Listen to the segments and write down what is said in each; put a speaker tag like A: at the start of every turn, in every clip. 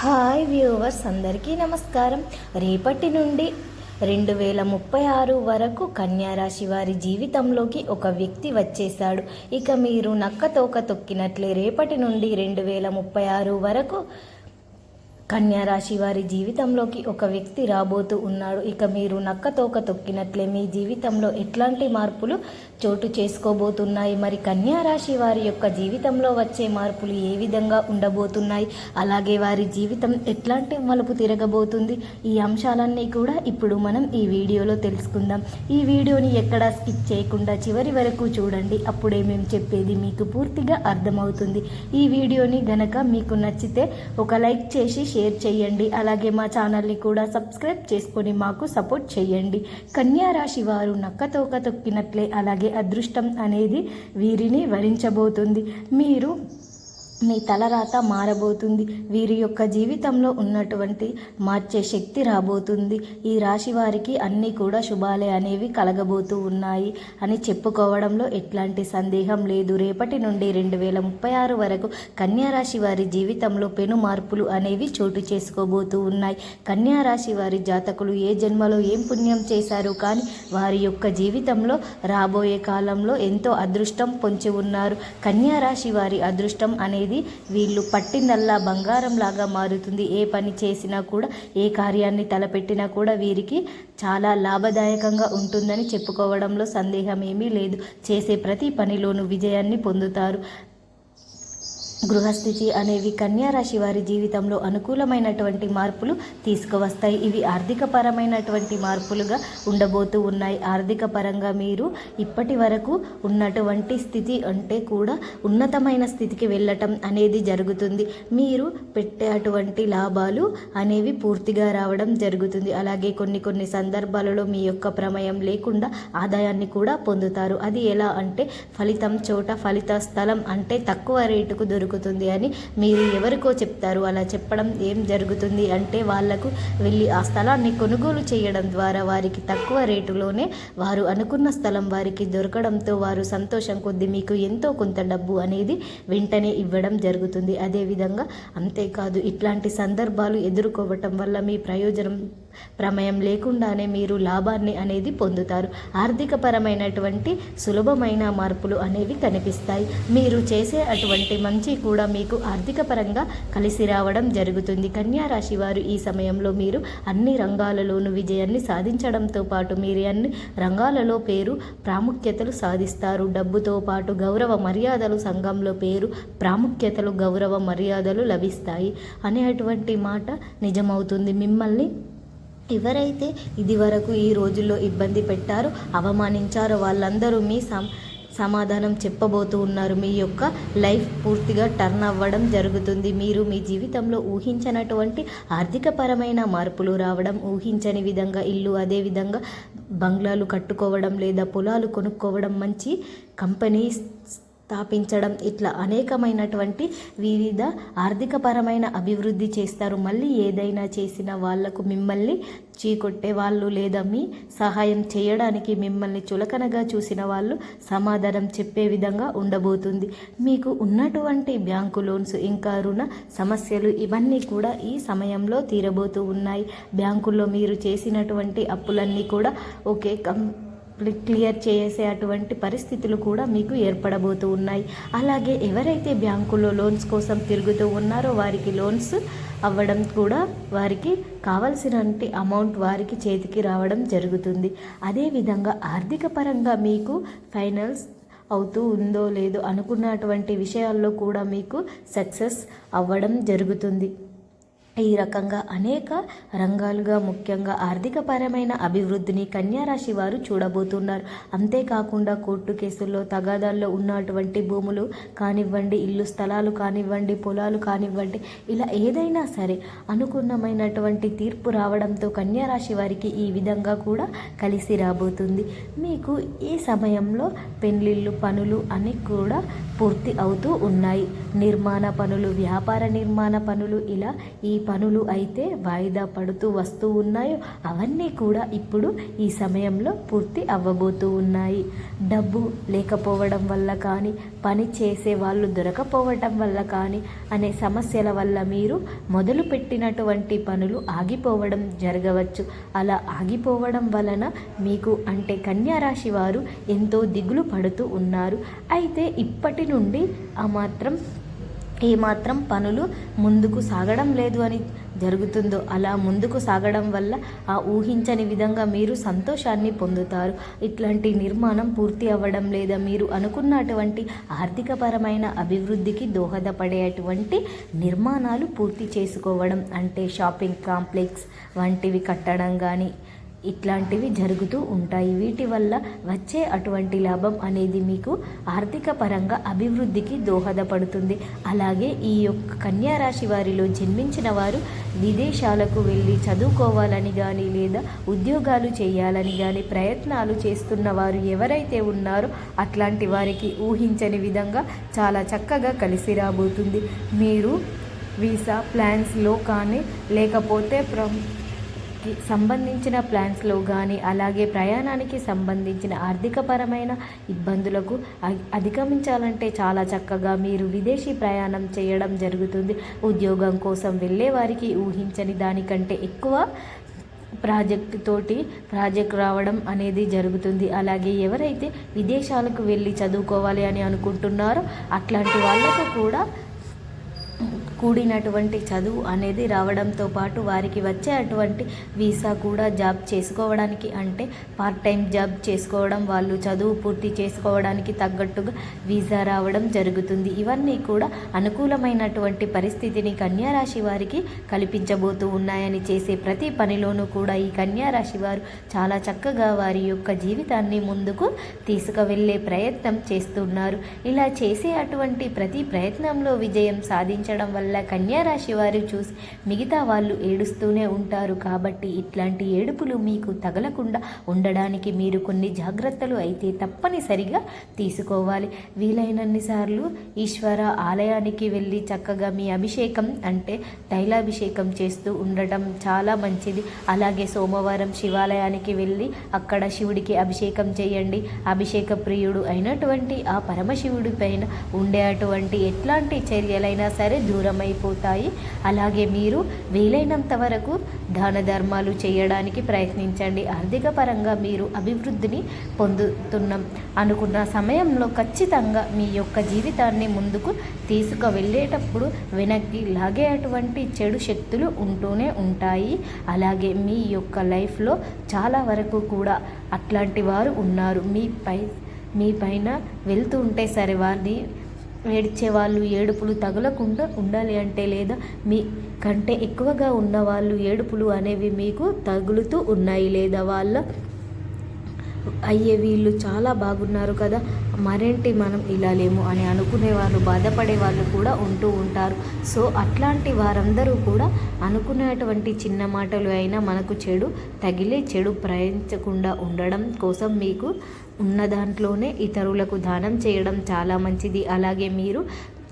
A: Hi viewers అందరికీ నమస్కారం. రేపటి నుండి రెండు వేల ముప్పై ఆరు వరకు కన్యా రాశి వారి జీవితంలోకి ఒక వ్యక్తి వచ్చేశాడు. ఇక మీరు నక్క తోక తొక్కినట్లే రేపటి నుండి రెండు వేల ముప్పై ఆరు వరకు కన్యా రాశి వారి జీవితంలోకి ఒక వ్యక్తి రాబోతూ ఉన్నాడు. ఇక మీరు నక్క తోక తొక్కినట్లే మీ జీవితంలో ఎట్లాంటి మార్పులు చోటు చేసుకోబోతున్నాయి? మరి కన్యా రాశి వారి యొక్క జీవితంలో వచ్చే మార్పులు ఏ విధంగా ఉండబోతున్నాయి? అలాగే వారి జీవితం ఎట్లాంటి మలుపు తిరగబోతుంది? ఈ అంశాలన్నీ కూడా ఇప్పుడు మనం ఈ వీడియోలో తెలుసుకుందాం. ఈ వీడియోని ఎక్కడా స్కిప్ చేయకుండా చివరి వరకు చూడండి. అప్పుడే మేము చెప్పేది మీకు పూర్తిగా అర్థమవుతుంది. ఈ వీడియోని గనక మీకు నచ్చితే ఒక లైక్ చేసి షేర్ చేయండి. అలాగే మా ఛానల్ని కూడా సబ్స్క్రైబ్ చేసుకొని మాకు సపోర్ట్ చేయండి. కన్యా రాశి వారు నక్కతోక తొక్కినట్లే. అలాగే అదృష్టం అనేది వీరిని వరించబోతుంది. మీరు మీ తలరాత మారబోతుంది. వీరి యొక్క జీవితంలో ఉన్నటువంటి మార్చే శక్తి రాబోతుంది. ఈ రాశి వారికి అన్నీ కూడా శుభాలే అనేవి కలగబోతూ ఉన్నాయి అని చెప్పుకోవడంలో ఎట్లాంటి సందేహం లేదు. రేపటి నుండి రెండు వేల ముప్పై ఆరు వరకు కన్యారాశి వారి జీవితంలో పెను మార్పులు అనేవి చోటు చేసుకోబోతూ ఉన్నాయి. కన్యా రాశి వారి జాతకులు ఏ జన్మలో ఏం పుణ్యం చేశారు కానీ వారి యొక్క జీవితంలో రాబోయే కాలంలో ఎంతో అదృష్టం పొంచి ఉన్నారు. కన్యా రాశి వారి అదృష్టం అనేది వీళ్ళు పట్టిందల్లా బంగారం లాగా మారుతుంది. ఏ పని చేసినా కూడా ఏ కార్యాన్ని తలపెట్టినా కూడా వీరికి చాలా లాభదాయకంగా ఉంటుందని చెప్పుకోవడంలో సందేహం ఏమీ లేదు. చేసే ప్రతి పనిలోనూ విజయాన్ని పొందుతారు. గృహస్థితి అనేవి కన్యా రాశి వారి జీవితంలో అనుకూలమైనటువంటి మార్పులు తీసుకువస్తాయి. ఇవి ఆర్థిక పరమైనటువంటి మార్పులుగా ఉండబోతూ ఉన్నాయి. ఆర్థిక పరంగా మీరు ఇప్పటి వరకు ఉన్నటువంటి స్థితి అంటే కూడా ఉన్నతమైన స్థితికి వెళ్ళటం అనేది జరుగుతుంది. మీరు పెట్టే అటువంటి లాభాలు అనేవి పూర్తిగా రావడం జరుగుతుంది. అలాగే కొన్ని కొన్ని సందర్భాలలో మీ యొక్క ప్రమేయం లేకుండా ఆదాయాన్ని కూడా పొందుతారు. అది ఎలా అంటే ఫలితం చోట ఫలిత స్థలం అంటే తక్కువ రేటుకు దొరుకు జరుగుతుంది అని మీరు ఎవరికో చెప్తారు. అలా చెప్పడం ఏం జరుగుతుంది అంటే వాళ్ళకు వెళ్ళి ఆ స్థలాన్ని కొనుగోలు చేయడం ద్వారా వారికి తక్కువ రేటులోనే వారు అనుకున్న స్థలం వారికి దొరకడంతో వారు సంతోషం కొద్దీ మీకు ఎంతో కొంత డబ్బు అనేది వెంటనే ఇవ్వడం జరుగుతుంది. అదేవిధంగా అంతేకాదు ఇట్లాంటి సందర్భాలు ఎదుర్కోవటం వల్ల మీ ప్రయోజనం ప్రమేయం లేకుండానే మీరు లాభాన్ని అనేది పొందుతారు. ఆర్థిక పరమైనటువంటి సులభమైన మార్పులు అనేవి కనిపిస్తాయి. మీరు చేసే అటువంటి మంచి కూడా మీకు ఆర్థిక పరంగా కలిసి రావడం జరుగుతుంది. కన్యా రాశి వారు ఈ సమయంలో మీరు అన్ని రంగాలలోనూ విజయాన్ని సాధించడంతో పాటు మీరు అన్ని రంగాలలో పేరు ప్రాముఖ్యతలు సాధిస్తారు. డబ్బుతో పాటు గౌరవ మర్యాదలు సంఘంలో పేరు ప్రాముఖ్యతలు గౌరవ మర్యాదలు లభిస్తాయి అనేటువంటి మాట నిజమవుతుంది. మిమ్మల్ని ఎవరైతే ఇది వరకు ఈ రోజుల్లో ఇబ్బంది పెట్టారో అవమానించారో వాళ్ళందరూ మీ సమ సమాధానం చెప్పబోతూ ఉన్నారు. మీ యొక్క లైఫ్ పూర్తిగా టర్న్ అవ్వడం జరుగుతుంది. మీరు మీ జీవితంలో ఊహించినటువంటి ఆర్థికపరమైన మార్పులు రావడం ఊహించని విధంగా ఇల్లు అదేవిధంగా బంగ్లాలు కట్టుకోవడం లేదా పొలాలు కొనుక్కోవడం మంచి కంపెనీ స్థాపించడం ఇట్లా అనేకమైనటువంటి వివిధ ఆర్థికపరమైన అభివృద్ధి చేస్తారు. మళ్ళీ ఏదైనా చేసిన వాళ్ళకు మిమ్మల్ని చీకొట్టే వాళ్ళు లేదా మీ సహాయం చేయడానికి మిమ్మల్ని చులకనగా చూసిన వాళ్ళు సమాధానం చెప్పే విధంగా ఉండబోతుంది. మీకు ఉన్నటువంటి బ్యాంకు లోన్స్ ఇంకా రుణ సమస్యలు ఇవన్నీ కూడా ఈ సమయంలో తీరబోతూ ఉన్నాయి. బ్యాంకుల్లో మీరు చేసినటువంటి అప్పులన్నీ కూడా ఒకే కం క్లియర్ చేసే అటువంటి పరిస్థితులు కూడా మీకు ఏర్పడబోతూ ఉన్నాయి. అలాగే ఎవరైతే బ్యాంకులో లోన్స్ కోసం తిరుగుతూ ఉన్నారో వారికి లోన్స్ అవ్వడం కూడా వారికి కావలసినటువంటి అమౌంట్ వారికి చేతికి రావడం జరుగుతుంది. అదేవిధంగా ఆర్థిక పరంగా మీకు ఫైనల్స్ అవుతూ ఉందో లేదో అనుకున్నటువంటి విషయాల్లో కూడా మీకు సక్సెస్ అవ్వడం జరుగుతుంది. ఈ రకంగా అనేక రంగాలుగా ముఖ్యంగా ఆర్థికపరమైన అభివృద్ధిని కన్యారాశి వారు చూడబోతున్నారు. అంతేకాకుండా కోర్టు కేసుల్లో తగాదాల్లో ఉన్నటువంటి భూములు కానివ్వండి ఇల్లు స్థలాలు కానివ్వండి పొలాలు కానివ్వండి ఇలా ఏదైనా సరే అనుకున్నమైనటువంటి తీర్పు రావడంతో కన్యారాశి వారికి ఈ విధంగా కూడా కలిసి రాబోతుంది. మీకు ఈ సమయంలో పెళ్ళిళ్ళు పనులు అని కూడా పూర్తి అవుతూ ఉన్నాయి. నిర్మాణ పనులు వ్యాపార నిర్మాణ పనులు ఇలా ఈ పనులు అయితే వాయిదా పడుతూ వస్తూ ఉన్నాయో అవన్నీ కూడా ఇప్పుడు ఈ సమయంలో పూర్తి అవ్వబోతూ ఉన్నాయి. డబ్బు లేకపోవడం వల్ల కానీ పని చేసే వాళ్ళు దొరకపోవడం వల్ల కానీ అనే సమస్యల వల్ల మీరు మొదలు పెట్టినటువంటి పనులు ఆగిపోవడం జరగవచ్చు. అలా ఆగిపోవడం వలన మీకు అంటే కన్యారాశి వారు ఎంతో దిగులు పడుతూ ఉన్నారు. అయితే ఇప్పటి నుండి ఆ మాత్రం ఏమాత్రం పనులు ముందుకు సాగడం లేదు అని జరుగుతుందో అలా ముందుకు సాగడం వల్ల ఆ ఊహించని విధంగా మీరు సంతోషాన్ని పొందుతారు. ఇట్లాంటి నిర్మాణం పూర్తి అవ్వడం లేదా మీరు అనుకున్నటువంటి ఆర్థికపరమైన అభివృద్ధికి దోహదపడేటువంటి నిర్మాణాలు పూర్తి చేసుకోవడం అంటే షాపింగ్ కాంప్లెక్స్ వంటివి కట్టడం కానీ ఇట్లాంటివి జరుగుతూ ఉంటాయి. వీటి వల్ల వచ్చే అటువంటి లాభం అనేది మీకు ఆర్థిక పరంగా అభివృద్ధికి దోహదపడుతుంది. అలాగే ఈ యొక్క కన్యారాశి వారిలో జన్మించిన వారు విదేశాలకు వెళ్ళి చదువుకోవాలని కానీ లేదా ఉద్యోగాలు చేయాలని కానీ ప్రయత్నాలు చేస్తున్న వారు ఎవరైతే ఉన్నారో అట్లాంటి వారికి ఊహించని విధంగా చాలా చక్కగా కలిసి రాబోతుంది. మీరు వీసా ప్లాన్స్లో కానీ లేకపోతే ప్ర సంబంధించిన ప్లాన్స్లో కానీ అలాగే ప్రయాణానికి సంబంధించిన ఆర్థికపరమైన ఇబ్బందులకు అ- అధిగమించాలంటే చాలా చక్కగా మీరు విదేశీ ప్రయాణం చేయడం జరుగుతుంది. ఉద్యోగం కోసం వెళ్ళే వారికి ఊహించని దానికంటే ఎక్కువ ప్రాజెక్ట్ తోటి ప్రాజెక్ట్ రావడం అనేది జరుగుతుంది. అలాగే ఎవరైతే విదేశాలకు వెళ్ళి చదువుకోవాలి అని అనుకుంటున్నారో అట్లాంటి వాళ్ళకు కూడా కూడినటువంటి చదువు అనేది రావడంతో పాటు వారికి వచ్చే అటువంటి వీసా కూడా జాబ్ చేసుకోవడానికి అంటే పార్ట్ టైం జాబ్ చేసుకోవడం వాళ్ళు చదువు పూర్తి చేసుకోవడానికి తగ్గట్టుగా వీసా రావడం జరుగుతుంది. ఇవన్నీ కూడా అనుకూలమైనటువంటి పరిస్థితిని కన్యారాశి వారికి కల్పించబోతూ ఉన్నాయని చేసే ప్రతి పనిలోనూ కూడా ఈ కన్యారాశి వారు చాలా చక్కగా వారి యొక్క జీవితాన్ని ముందుకు తీసుకువెళ్ళే ప్రయత్నం చేస్తున్నారు. ఇలా చేసే అటువంటి ప్రతి ప్రయత్నంలో విజయం సాధించడం వల్ల కన్యారాశి వారు చూసి మిగతా వాళ్ళు ఏడుస్తూనే ఉంటారు కాబట్టి ఇట్లాంటి ఏడుపులు మీకు తగలకుండా ఉండడానికి మీరు కొన్ని జాగ్రత్తలు అయితే తప్పనిసరిగా తీసుకోవాలి. వీలైనన్నిసార్లు ఈశ్వర ఆలయానికి వెళ్ళి చక్కగా మీ అభిషేకం అంటే తైలాభిషేకం చేస్తూ ఉండటం చాలా మంచిది. అలాగే సోమవారం శివాలయానికి వెళ్ళి అక్కడ శివుడికి అభిషేకం చేయండి. అభిషేక ప్రియుడు అయినటువంటి ఆ పరమశివుడి పైన ఉండే అటువంటి ఎట్లాంటి చర్యలైనా సరే దూరం అయిపోతాయి అలాగే మీరు వీలైనంత వరకు దాన ధర్మాలు చేయడానికి ప్రయత్నించండి. ఆర్థిక పరంగా మీరు అభివృద్ధిని పొందుతున్నాం అనుకున్న సమయంలో ఖచ్చితంగా మీ యొక్క జీవితాన్ని ముందుకు తీసుకువెళ్ళేటప్పుడు వెనక్కి లాగే అటువంటి చెడు శక్తులు ఉంటూనే ఉంటాయి. అలాగే మీ యొక్క లైఫ్లో చాలా వరకు కూడా అట్లాంటి వారు ఉన్నారు. మీ పై మీ పైన వెళ్తూ ఉంటే సరే వారిని ఏడ్చే వాళ్ళు ఏడుపులు తగలకుండా ఉండాలి అంటే లేదా మీ కంటే ఎక్కువగా ఉన్న వాళ్ళు ఏడుపులు అనేవి మీకు తగులుతూ ఉన్నాయి లేదా? వాళ్ళ అయ్యే వీళ్ళు చాలా బాగున్నారు కదా మరేంటి మనం ఇలా లేము అని అనుకునే వాళ్ళు బాధపడే వాళ్ళు కూడా ఉంటూ ఉంటారు. సో అట్లాంటి వారందరూ కూడా అనుకునేటువంటి చిన్న మాటలు అయినా మనకు చెడు తగిలే చెడు ప్రయించకుండా ఉండడం కోసం మీకు ఉన్న దాంట్లోనే ఇతరులకు దానం చేయడం చాలా మంచిది. అలాగే మీరు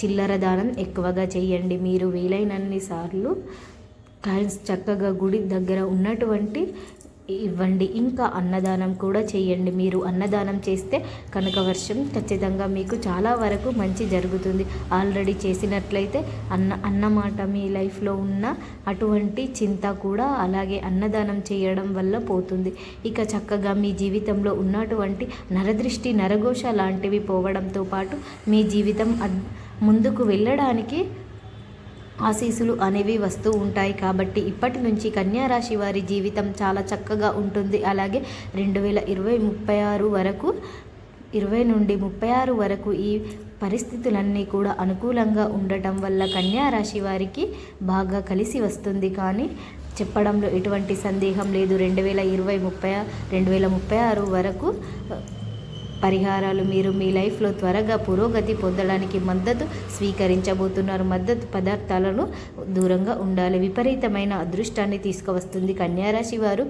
A: చిల్లర దానం ఎక్కువగా చేయండి. మీరు వీలైనన్ని సార్లు కాయిన్స్ చక్కగా గుడి దగ్గర ఉన్నటువంటి ఇవ్వండి. ఇంకా అన్నదానం కూడా చేయండి. మీరు అన్నదానం చేస్తే కనుక వర్షం ఖచ్చితంగా మీకు చాలా వరకు మంచి జరుగుతుంది. ఆల్రెడీ చేసినట్లయితే అన్న అన్నమాట మీ లైఫ్లో ఉన్న అటువంటి చింత కూడా అలాగే అన్నదానం చేయడం వల్ల పోతుంది. ఇక చక్కగా మీ జీవితంలో ఉన్నటువంటి నరదృష్టి నరఘోష లాంటివి పోవడంతో పాటు మీ జీవితం ముందుకు వెళ్ళడానికి ఆశీసులు అనేవి వస్తూ ఉంటాయి కాబట్టి ఇప్పటి నుంచి కన్యారాశి వారి జీవితం చాలా చక్కగా ఉంటుంది. అలాగే రెండు వేల ఇరవై ముప్పై ఆరు వరకు ఇరవై నుండి ముప్పై ఆరు వరకు ఈ పరిస్థితులన్నీ కూడా అనుకూలంగా ఉండటం వల్ల కన్యారాశి వారికి బాగా కలిసి వస్తుంది. కానీ చెప్పడంలో ఎటువంటి సందేహం లేదు. రెండు వేల ఇరవై ముప్పై రెండు వేల ముప్పై ఆరు వరకు పరిహారాలు మీరు మీ లైఫ్లో త్వరగా పురోగతి పొందడానికి మద్దతు స్వీకరించబోతున్నారు. మద్దతు పదార్థాలను దూరంగా ఉండాలి. విపరీతమైన అదృష్టాన్ని తీసుకువస్తుంది కన్యారాశి వారు.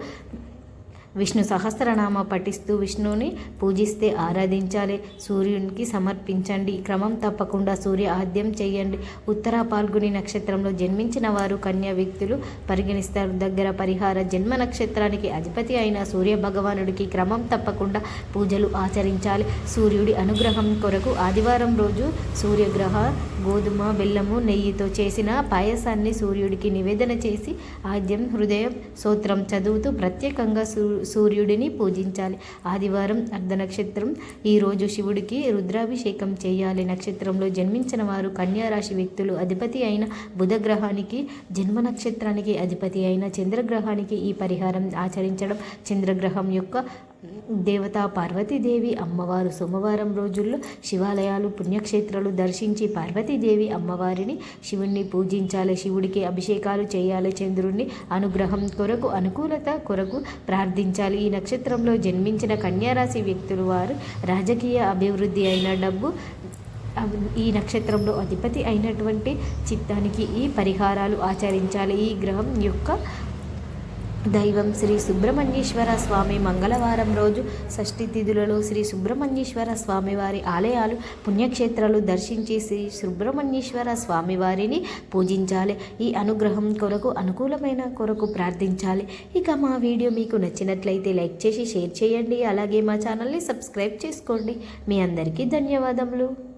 A: విష్ణు సహస్రనామ పఠిస్తూ విష్ణువుని పూజిస్తే ఆరాధించాలి. సూర్యునికి సమర్పించండి. క్రమం తప్పకుండా సూర్య ఆద్యం చేయండి. ఉత్తర పాల్గొని నక్షత్రంలో జన్మించిన వారు కన్యా వ్యక్తులు పరిగణిస్తారు. దగ్గర పరిహార జన్మ నక్షత్రానికి అధిపతి అయిన సూర్య భగవానుడికి క్రమం తప్పకుండా పూజలు ఆచరించాలి. సూర్యుడి అనుగ్రహం కొరకు ఆదివారం రోజు సూర్యగ్రహ గోధుమ బెల్లము నెయ్యితో చేసిన పాయసాన్ని సూర్యుడికి నివేదన చేసి ఆద్యం హృదయం సూత్రం చదువుతూ ప్రత్యేకంగా సూ సూర్యుడిని పూజించాలి. ఆదివారం అర్ధ నక్షత్రం. ఈరోజు శివుడికి రుద్రాభిషేకం చేయాలి. నక్షత్రంలో జన్మించిన వారు కన్యారాశి వ్యక్తులు అధిపతి అయిన బుధగ్రహానికి జన్మ నక్షత్రానికి అధిపతి అయిన చంద్రగ్రహానికి ఈ పరిహారం ఆచరించడం చంద్రగ్రహం యొక్క దేవత పార్వతీదేవి అమ్మవారు సోమవారం రోజుల్లో శివాలయాలు పుణ్యక్షేత్రాలు దర్శించి పార్వతీదేవి అమ్మవారిని శివుణ్ణి పూజించాలి. శివుడికి అభిషేకాలు చేయాలి. చంద్రుణ్ణి అనుగ్రహం కొరకు అనుకూలత కొరకు ప్రార్థించాలి. ఈ నక్షత్రంలో జన్మించిన కన్యారాశి వ్యక్తులు వారు రాజకీయ అభివృద్ధి అయిన డబ్బు ఈ నక్షత్రంలో అధిపతి అయినటువంటి చిత్తానికి ఈ పరిహారాలు ఆచరించాలి. ఈ గ్రహం యొక్క దైవం శ్రీ సుబ్రహ్మణ్యేశ్వర స్వామి మంగళవారం రోజు షష్ఠి తిథులలో శ్రీ సుబ్రహ్మణ్యేశ్వర స్వామివారి ఆలయాలు పుణ్యక్షేత్రాలు దర్శించి శ్రీ సుబ్రహ్మణ్యేశ్వర స్వామివారిని పూజించాలి. ఈ అనుగ్రహం కొరకు అనుకూలమైన కొరకు ప్రార్థించాలి. ఇక మా వీడియో మీకు నచ్చినట్లయితే లైక్ చేసి షేర్ చేయండి. అలాగే మా ఛానల్ని సబ్స్క్రైబ్ చేసుకోండి. మీ అందరికీ ధన్యవాదములు.